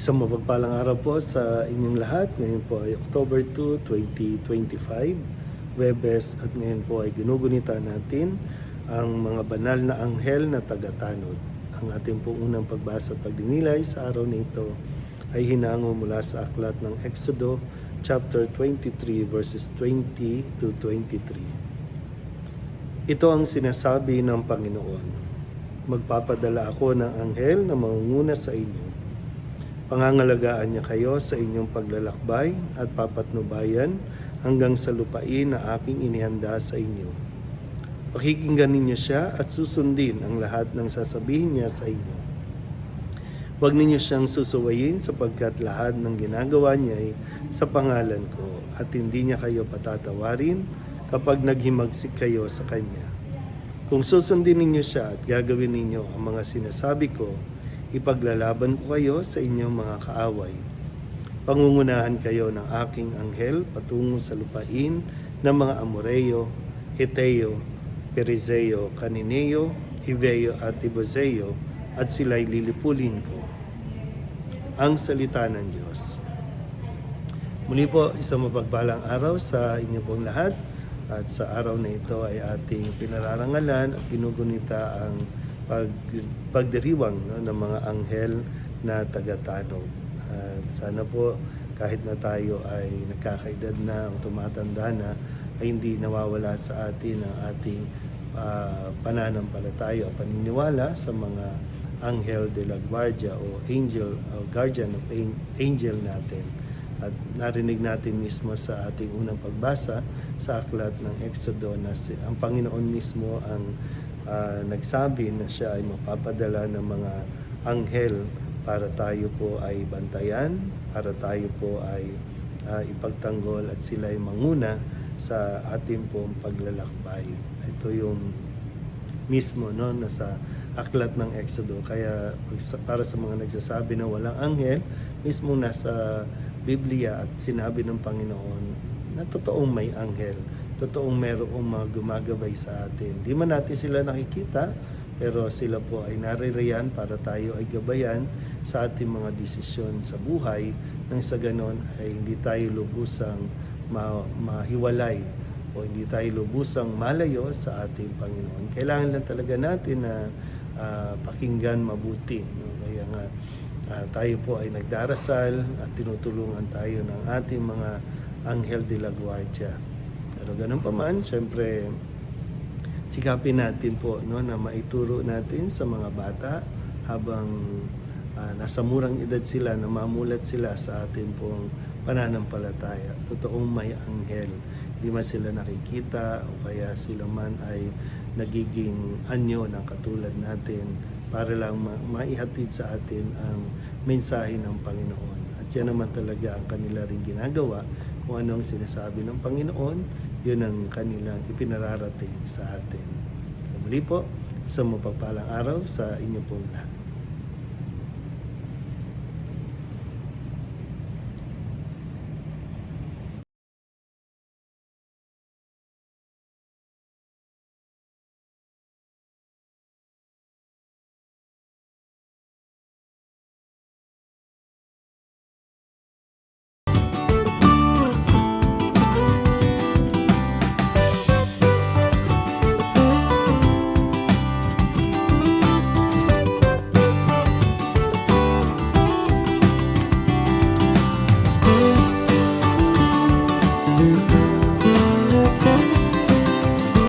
Isang mapagpalang araw po sa inyong lahat. Ngayon po ay October 2, 2025, Webes at ngayon po ay ginugunita natin ang mga banal na anghel na tagatanod. Ang ating pong unang pagbasa at pagdinilay sa araw na ito ay hinango mula sa aklat ng Exodo chapter 23 verses 20 to 23. Ito ang sinasabi ng Panginoon. Magpapadala ako ng anghel na mangunguna sa inyo. Pangangalagaan niya kayo sa inyong paglalakbay at papatnubayan hanggang sa lupain na aking inihanda sa inyo. Pakikinggan ninyo siya at susundin ang lahat ng sasabihin niya sa inyo. Huwag ninyo siyang susuwayin sapagkat lahat ng ginagawa niya ay sa pangalan ko at hindi niya kayo patatawarin kapag naghimagsik kayo sa Kanya. Kung susundin ninyo siya at gagawin ninyo ang mga sinasabi ko, ipaglalaban ko kayo sa inyong mga kaaway. Pangungunahan kayo ng aking anghel patungo sa lupain ng mga Amoreyo, Hiteo, Perizeo, Canineo, Hiveo at Iboseo at sila'y lilipulin ko. Ang salita ng Diyos. Muli po, isang mapagpalang araw sa inyo pong lahat. At sa araw na ito ay ating pinararangalan at ginugunita ang pag, pagdiriwang no, ng mga anghel na tagatanod. At sana po kahit na tayo ay nagkakaedad na o tumatanda na ay hindi nawawala sa atin ang ating uh, pananampalataya o paniniwala sa mga anghel de la guardia o angel o guardian of an- angel natin. At narinig natin mismo sa ating unang pagbasa sa aklat ng Exodo na si, ang Panginoon mismo ang ah, nagsabi na siya ay mapapadala ng mga anghel para tayo po ay bantayan, para tayo po ay ah, ipagtanggol at sila ay manguna sa ating pong paglalakbay. Ito yung mismo no nasa aklat ng Exodo kaya para sa mga nagsasabi na walang anghel mismo nasa Biblia at sinabi ng Panginoon na totoong may anghel totoong merong mga gumagabay sa atin di man natin sila nakikita pero sila po ay naririyan para tayo ay gabayan sa ating mga desisyon sa buhay nang sa ganon ay hindi tayo lubusang ma- mahiwalay o hindi tayo lubusang malayo sa ating Panginoon. Kailangan lang talaga natin na ah, pakinggan mabuti. No? Kaya nga ah, tayo po ay nagdarasal at tinutulungan tayo ng ating mga anghel de la guardia. Pero ganun pa man, syempre, sikapin natin po no, na maituro natin sa mga bata habang ah, nasa murang edad sila na mamulat sila sa atin pong pananampalataya. Totoong may anghel. Di man sila nakikita o kaya sila man ay nagiging anyo ng katulad natin para lang ma- maihatid sa atin ang mensahe ng Panginoon. At yan naman talaga ang kanila rin ginagawa. Kung ano ang sinasabi ng Panginoon, yun ang kanilang ipinararating sa atin. Muli po, isang mapagpalang araw sa inyo pong lahat.